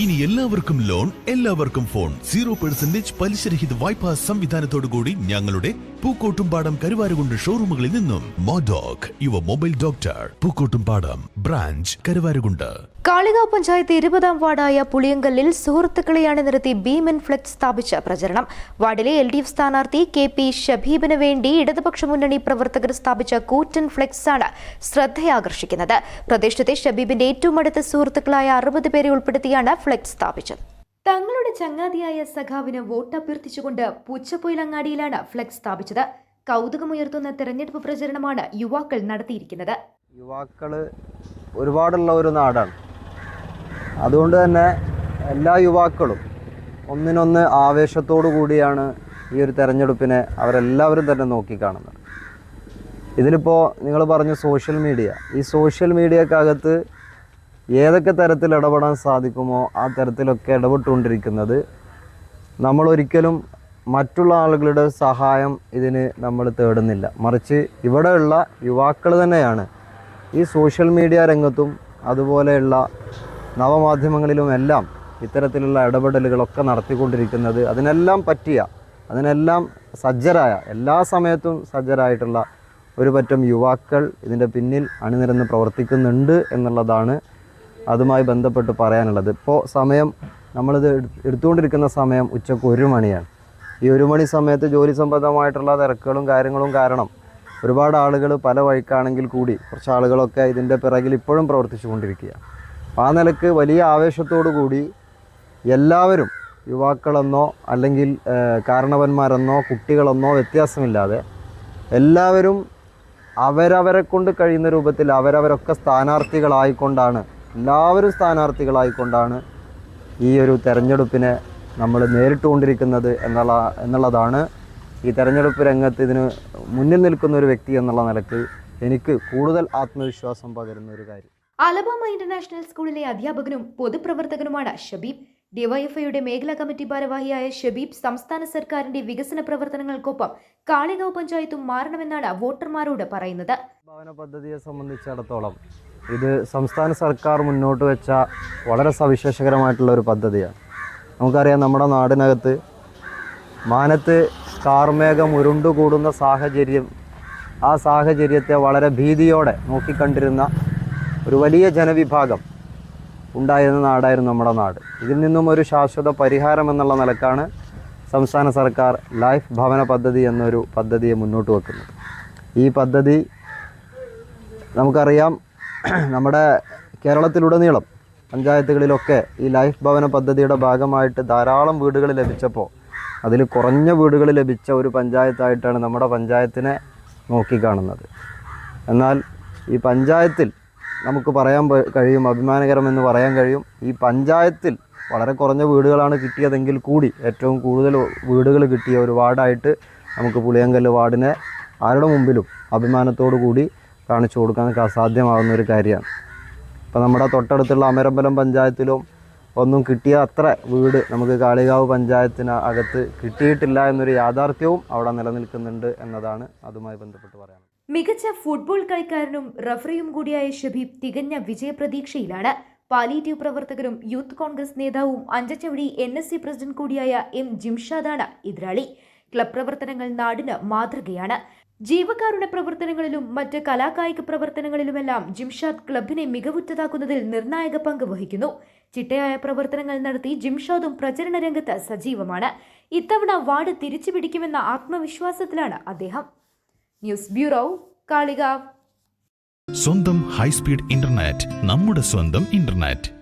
ഇനി എല്ലാവർക്കും ലോൺ എല്ലാവർക്കും ഫോൺ. സീറോ പെർസെന്റേജ് പലിശരഹിത വായ്പാ സംവിധാനത്തോടുകൂടി ഞങ്ങളുടെ പൂക്കോട്ടുംപാടം കരുവാരുകൊണ്ട് ഷോറൂമുകളിൽ നിന്നും. മോഡോക് Yuva mobile doctor Pookkottumpadam branch Karuvarakundu. Kalikavu panchayat ഇരുപതാം വാർഡായ പുളിയങ്കല്ലിൽ സുഹൃത്തുക്കളെ നിരത്തി ഭീമൻ ഫ്ലക്സ് സ്ഥാപിച്ച പ്രചരണം. വാർഡിലെ എൽ ഡി എഫ് സ്ഥാനാർത്ഥി കെ പി ഷബീബിന് വേണ്ടി ഇടതുപക്ഷ മുന്നണി പ്രവർത്തകർ സ്ഥാപിച്ച കൂറ്റൻ ഫ്ലെക്സ് ആണ് ശ്രദ്ധയാകർഷിക്കുന്നത്. പ്രദേശത്തെ ഷബീബിന്റെ ഏറ്റവും അടുത്ത സുഹൃത്തുക്കളായ അറുപത് പേരെ ഉൾപ്പെടുത്തിയാണ് ഫ്ലെക്സ് സ്ഥാപിച്ചത്. തങ്ങളുടെ ചങ്ങാതിയായ സഖാവിന് വോട്ട് അഭ്യർത്ഥിച്ചുകൊണ്ട് പൂച്ചപ്പൊയിലങ്ങാടിയിലാണ് ഫ്ലെക്സ് സ്ഥാപിച്ചത്. കൗതുകമുയർത്തുന്ന തെരഞ്ഞെടുപ്പ് പ്രചരണമാണ് യുവാക്കൾ നടത്തിയിരിക്കുന്നത്. യുവാക്കൾ ഒരുപാടുള്ള ഒരു നാടാണ്. അതുകൊണ്ട് തന്നെ എല്ലാ യുവാക്കളും ഒന്നിനൊന്ന് ആവേശത്തോടു കൂടിയാണ് ഈ ഒരു തെരഞ്ഞെടുപ്പിനെ അവരെല്ലാവരും തന്നെ നോക്കിക്കാണുന്നത്. ഇതിലിപ്പോൾ നിങ്ങൾ പറഞ്ഞു സോഷ്യൽ മീഡിയ ഈ സോഷ്യൽ മീഡിയക്കകത്ത് ഏതൊക്കെ തരത്തിൽ ഇടപെടാൻ സാധിക്കുമോ ആ തരത്തിലൊക്കെ ഇടപെട്ടുകൊണ്ടിരിക്കുന്നത്. നമ്മളൊരിക്കലും മറ്റുള്ള ആളുകളുടെ സഹായം ഇതിന് നമ്മൾ തേടുന്നില്ല. മറിച്ച് ഇവിടെയുള്ള യുവാക്കൾ തന്നെയാണ് ഈ സോഷ്യൽ മീഡിയ രംഗത്തും അതുപോലെയുള്ള നവമാധ്യമങ്ങളിലും നവമാധ്യമങ്ങളിലുമെല്ലാം ഇത്തരത്തിലുള്ള ഇടപെടലുകളൊക്കെ നടത്തിക്കൊണ്ടിരിക്കുന്നത്. അതിനെല്ലാം പറ്റിയ അതിനെല്ലാം സജ്ജരായ എല്ലാ സമയത്തും സജ്ജരായിട്ടുള്ള ഒരു പറ്റം യുവാക്കൾ ഇതിന്റെ പിന്നിൽ അണിനിരന്ന് പ്രവർത്തിക്കുന്നുണ്ട് എന്നുള്ളതാണ് അതുമായി ബന്ധപ്പെട്ട് പറയാനുള്ളത്. ഇപ്പോൾ സമയം നമ്മളിത് എടു- എടുത്തുകൊണ്ടിരിക്കുന്ന സമയം ഉച്ചയ്ക്ക് ഒരു മണിയാണ്. ഈ ഒരു മണി സമയത്ത് ജോലി സംബന്ധമായിട്ടുള്ള തിരക്കുകളും കാര്യങ്ങളും കാരണം ഒരുപാട് ആളുകൾ പല വഴിക്കാണെങ്കിൽ കൂടി കുറച്ച് ആളുകളൊക്കെ ഇതിന്റെ പിറകിൽ ഇപ്പോഴും പ്രവർത്തിച്ചു കൊണ്ടിരിക്കുകയാണ് ആ നിലയ്ക്ക് വലിയ ആവേശത്തോടു കൂടി എല്ലാവരും യുവാക്കളെന്നോ അല്ലെങ്കിൽ കാരണവന്മാരെന്നോ കുട്ടികളെന്നോ വ്യത്യാസമില്ലാതെ എല്ലാവരും അവരവരെ കൊണ്ട് കഴിയുന്ന രൂപത്തിൽ അവരവരൊക്കെ സ്ഥാനാർത്ഥികളായിക്കൊണ്ടാണ് എല്ലാവരും സ്ഥാനാർത്ഥികളായിക്കൊണ്ടാണ് ഈ ഒരു തെരഞ്ഞെടുപ്പിനെ നമ്മൾ നേരിട്ടുകൊണ്ടിരിക്കുന്നത് എന്നുള്ള എന്നുള്ളതാണ്. ഈ തെരഞ്ഞെടുപ്പ് രംഗത്ത് ഇതിന് മുന്നിൽ നിൽക്കുന്ന ഒരു വ്യക്തി എന്നുള്ള നിലയ്ക്ക് എനിക്ക് കൂടുതൽ ആത്മവിശ്വാസം പകരുന്ന ഒരു കാര്യം. അലബാമ ഇന്റർനാഷണൽ സ്കൂളിലെ അധ്യാപകനും പൊതുപ്രവർത്തകനുമാണ് ഷബീബ്. ഡിവൈഎഫ്ഐയുടെ മേഖലാ കമ്മിറ്റി ഭാരവാഹിയായ ഷബീബ് സംസ്ഥാന സർക്കാരിന്റെ വികസന പ്രവർത്തനങ്ങൾക്കൊപ്പം കാളികാവ് പഞ്ചായത്തും മാറണമെന്നാണ് വോട്ടർമാരോട് പറയുന്നത്. ഭവന പദ്ധതിയെ സംബന്ധിച്ചിടത്തോളം ഇത് സംസ്ഥാന സർക്കാർ മുന്നോട്ട് വെച്ച വളരെ സവിശേഷകരമായിട്ടുള്ള ഒരു പദ്ധതിയാണ്. നമുക്കറിയാം നമ്മുടെ നാടിനകത്ത് മാനത്ത് കാർമേഘം ഉരുണ്ടുകൂടുന്ന സാഹചര്യം ആ സാഹചര്യത്തെ വളരെ ഭീതിയോടെ നോക്കിക്കണ്ടിരുന്ന ഒരു വലിയ ജനവിഭാഗം ഉണ്ടായിരുന്ന നാടായിരുന്നു നമ്മുടെ നാട്. ഇതിൽ നിന്നും ഒരു ശാശ്വത പരിഹാരം എന്നുള്ള നിലക്കാണ് സംസ്ഥാന സർക്കാർ ലൈഫ് ഭവന പദ്ധതി എന്നൊരു പദ്ധതിയെ മുന്നോട്ട് വെക്കുന്നത്. ഈ പദ്ധതി നമുക്കറിയാം നമ്മുടെ കേരളത്തിലുടനീളം പഞ്ചായത്തുകളിലൊക്കെ ഈ ലൈഫ് ഭവന പദ്ധതിയുടെ ഭാഗമായിട്ട് ധാരാളം വീടുകൾ ലഭിച്ചപ്പോൾ അതിൽ കുറഞ്ഞ വീടുകൾ ലഭിച്ച ഒരു പഞ്ചായത്തായിട്ടാണ് നമ്മുടെ പഞ്ചായത്തിനെ നോക്കിക്കാണുന്നത് എന്നാൽ ഈ പഞ്ചായത്തിൽ നമുക്ക് പറയാൻ കഴിയും അഭിമാനകരമെന്ന് പറയാൻ കഴിയും ഈ പഞ്ചായത്തിൽ വളരെ കുറഞ്ഞ വീടുകളാണ് കിട്ടിയതെങ്കിൽ കൂടി ഏറ്റവും കൂടുതൽ വീടുകൾ കിട്ടിയ ഒരു വാർഡായിട്ട് നമുക്ക് പുളിയങ്കല്ല് വാർഡിനെ ആരുടെ മുമ്പിലും അഭിമാനത്തോടു കൂടി കാണിച്ചു കൊടുക്കാനൊക്കെ അസാധ്യമാകുന്ന ഒരു കാര്യമാണ്. ഇപ്പോൾ നമ്മുടെ തൊട്ടടുത്തുള്ള അമരമ്പലം പഞ്ചായത്തിലും ഒന്നും കിട്ടിയ അത്ര വീട് നമുക്ക് കാളികാവ് പഞ്ചായത്തിന് അകത്ത് കിട്ടിയിട്ടില്ല എന്നൊരു യാഥാർത്ഥ്യവും അവിടെ നിലനിൽക്കുന്നുണ്ട് എന്നതാണ് അതുമായി ബന്ധപ്പെട്ട് പറയാനുള്ളത്. മികച്ച ഫുട്ബോൾ കളിക്കാരനും റഫറിയും കൂടിയായ ഷബീബ് തികഞ്ഞ വിജയപ്രതീക്ഷയിലാണ്. പാലിയേറ്റീവ് പ്രവർത്തകരും യൂത്ത് കോൺഗ്രസ് നേതാവും Anchachavadi N S C president കൂടിയായ എം ജിംഷാദാണ് എതിരാളി. ക്ലബ് പ്രവർത്തനങ്ങൾ നാടിന് മാതൃകയാണ്. ജീവകാരുണ്യ പ്രവർത്തനങ്ങളിലും മറ്റ് കലാകായിക പ്രവർത്തനങ്ങളിലുമെല്ലാം ജിംഷാദ് ക്ലബിനെ മികവുറ്റതാക്കുന്നതിൽ നിർണായക പങ്ക് വഹിക്കുന്നു. ചിട്ടയായ പ്രവർത്തനങ്ങൾ നടത്തി ജിംഷാദും പ്രചരണ രംഗത്ത് സജീവമാണ്. ഇത്തവണ വാർഡ് തിരിച്ചുപിടിക്കുമെന്ന ആത്മവിശ്വാസത്തിലാണ് അദ്ദേഹം. News bureau Kalikavu. സ്വന്തം ഹൈസ്പീഡ് ഇന്റർനെറ്റ് നമ്മുടെ സ്വന്തം ഇന്റർനെറ്റ്.